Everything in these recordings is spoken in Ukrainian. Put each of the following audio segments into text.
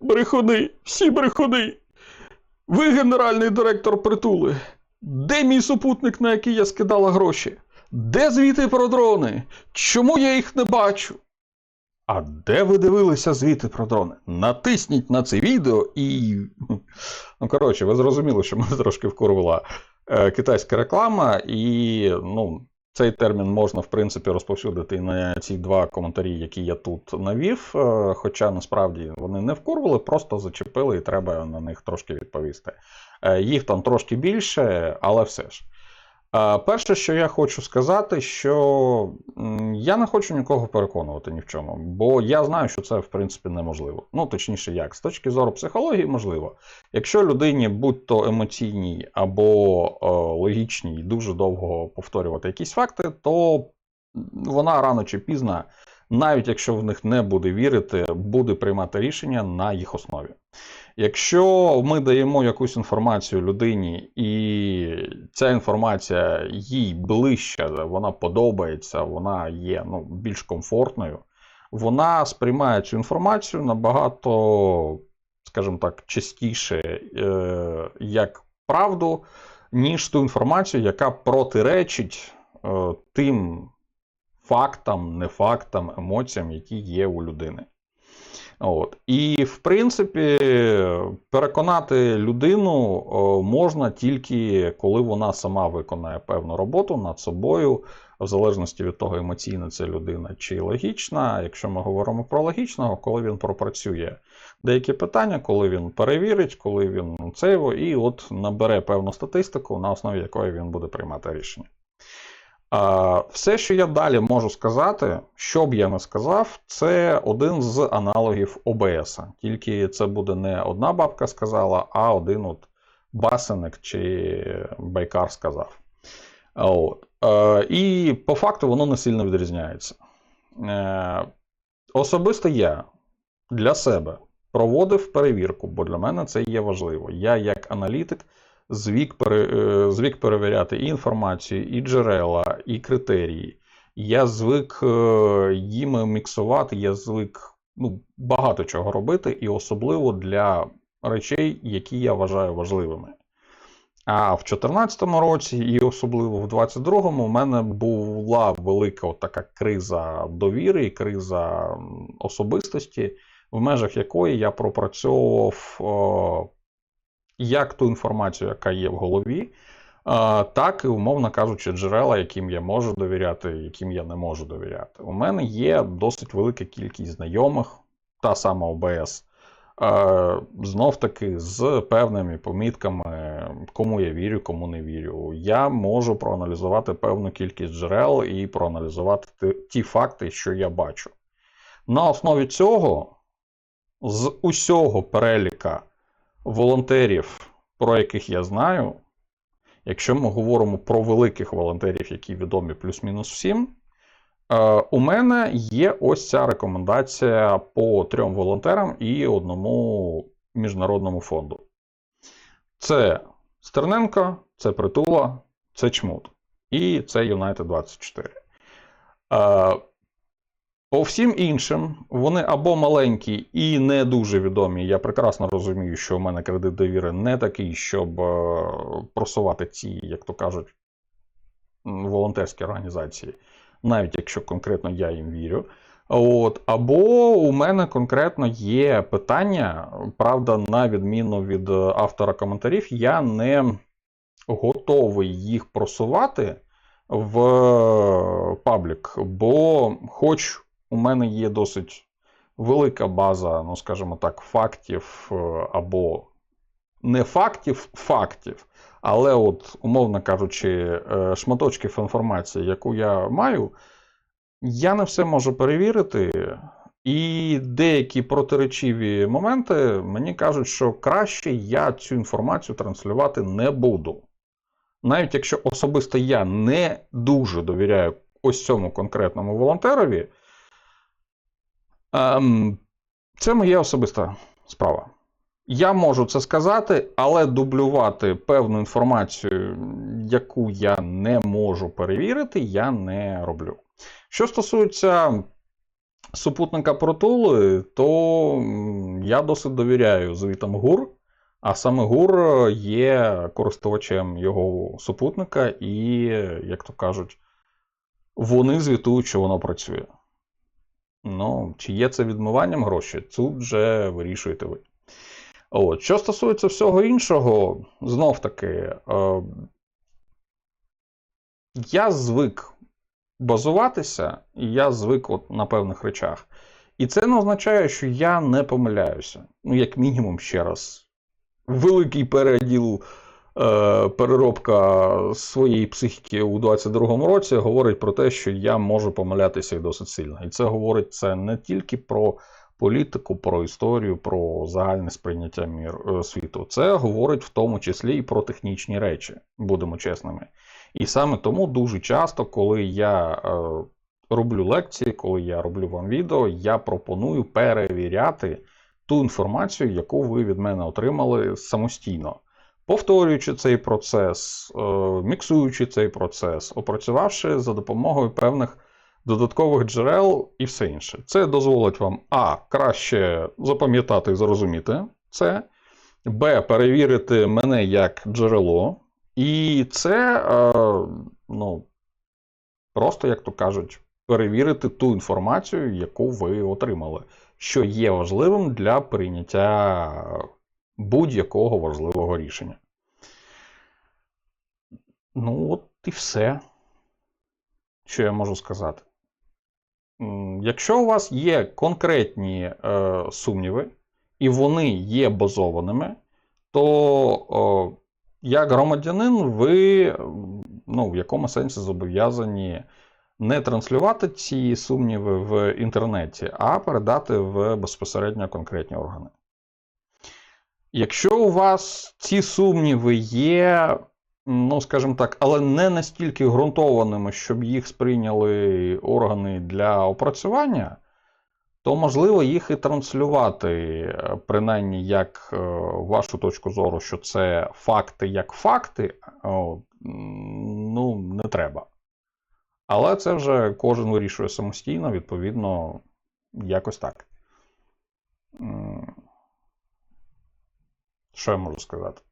Брехуни, всі брехуни. Ви генеральний директор притули. Де мій супутник, на який я скидала гроші? Де звіти про дрони? Чому я їх не бачу? А де ви дивилися звіти про дрони? Натисніть на це відео і. Ну, коротше, ви зрозуміли, що мене трошки вкурвала е, китайська реклама, і ну, цей термін можна, в принципі, розповсюдити і на ці два коментарі, які я тут навів. е, Хоча насправді вони не вкурвали, просто зачепили, і треба на них трошки відповісти. Е, Їх там трошки більше, але все ж. Е, Перше, що я хочу сказати, що я не хочу нікого переконувати ні в чому, бо я знаю, що це в принципі неможливо. Ну, точніше, як, з точки зору психології, можливо. Якщо людині будь-то емоційній або е, логічній дуже довго повторювати якісь факти, то вона рано чи пізно, навіть якщо в них не буде вірити, буде приймати рішення на їх основі. Якщо ми даємо якусь інформацію людині, і ця інформація їй ближча, вона подобається, вона є ну, більш комфортною, вона сприймає цю інформацію набагато, скажімо так, частіше е, як правду, ніж ту інформацію, яка протиречить е, тим фактам, не фактам, емоціям, які є у людини. От. І, в принципі, переконати людину можна тільки коли вона сама виконає певну роботу над собою, в залежності від того, емоційна це людина чи логічна. Якщо ми говоримо про логічного, коли він пропрацює деякі питання, коли він перевірить, коли він цейво, і от набере певну статистику, на основі якої він буде приймати рішення. Все, що я далі можу сказати, що б я не сказав, це один з аналогів ОБС. Тільки це буде не одна бабка сказала, а один от басеник чи байкар сказав. От. Е, І по факту воно не сильно відрізняється. Е, Особисто я для себе проводив перевірку, бо для мене це є важливо. Я, як аналітик, звик, пере, е, перевіряти і інформацію, і джерела, і критерії. Я звик е, їми міксувати, я звик ну, багато чого робити, і особливо для речей, які я вважаю важливими. А в 2014 році, і особливо в 2022 у мене була велика така криза довіри і криза особистості, в межах якої я пропрацьовував як ту інформацію, яка є в голові, так і, умовно кажучи, джерела, яким я можу довіряти, яким я не можу довіряти. У мене є досить велика кількість знайомих, та сама ОБС. Знов таки з певними помітками, кому я вірю, кому не вірю. Я можу проаналізувати певну кількість джерел і проаналізувати ті факти, що я бачу. На основі цього, з усього переліка волонтерів, про яких я знаю, якщо ми говоримо про великих волонтерів, які відомі плюс-мінус всім, е, у мене є ось ця рекомендація по трьом волонтерам і одному міжнародному фонду. Це Стерненко, це Притула, це Чмут. І це United 24. По всім іншим, вони або маленькі і не дуже відомі. Я прекрасно розумію, що у мене кредит довіри не такий, щоб е, просувати ці, як то кажуть, волонтерські організації, навіть якщо конкретно я їм вірю. От, або у мене конкретно є питання, правда, на відміну від е, автора коментарів, я не готовий їх просувати в е, паблік, бо хоч у мене є досить велика база, ну скажімо так, фактів е, або не фактів, фактів, але, от, умовно кажучи, е, шматочків інформації, яку я маю, я не все можу перевірити. І деякі протиречиві моменти мені кажуть, що краще я цю інформацію транслювати не буду. Навіть якщо особисто я не дуже довіряю ось цьому конкретному волонтерові, ем, це моя особиста справа. Я можу це сказати, але дублювати певну інформацію, яку я не можу перевірити, я не роблю. Що стосується супутника протули, то я досить довіряю звітам ГУР, а саме ГУР є користувачем його супутника, і, як то кажуть, вони звітують, що воно працює. Ну, чи є це відмиванням грошей, тут вже вирішуєте ви. От. Що стосується всього іншого, знов таки, е, я звик базуватися, і я звик от на певних речах. І це не означає, що я не помиляюся. Ну, як мінімум, ще раз. Великий переділ, переробка своєї психіки у 22-му році говорить про те, що я можу помилятися досить сильно. І це говорить це не тільки про політику, про історію, про загальне сприйняття мір, е, світу. Це говорить в тому числі і про технічні речі, будемо чесними. І саме тому дуже часто, коли я е, роблю лекції, коли я роблю вам відео, я пропоную перевіряти ту інформацію, яку ви від мене отримали самостійно. Повторюючи цей процес, е, міксуючи цей процес, опрацювавши за допомогою певних додаткових джерел і все інше. Це дозволить вам А. Краще запам'ятати і зрозуміти це, Б. Перевірити мене як джерело. І це, е, ну, просто, як то кажуть, перевірити ту інформацію, яку ви отримали, що є важливим для прийняття будь-якого важливого рішення. Ну, от і все, що я можу сказати. Якщо у вас є конкретні е, сумніви, і вони є базованими, то о, як громадянин, ви ну, в якому сенсі зобов'язані не транслювати ці сумніви в інтернеті, а передати в безпосередньо конкретні органи. Якщо у вас ці сумніви є, ну, скажімо так, але не настільки ґрунтованими, щоб їх сприйняли органи для опрацювання, то можливо їх і транслювати, принаймні як е, вашу точку зору, що це факти як факти, ну, не треба. Але це вже кожен вирішує самостійно, відповідно, якось так. Що я можу сказати?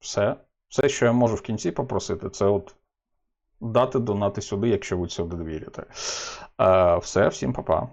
Все. Все, що я можу в кінці попросити, це от дати донати сюди, якщо ви сюди вірите. Е, Все, всім па-па.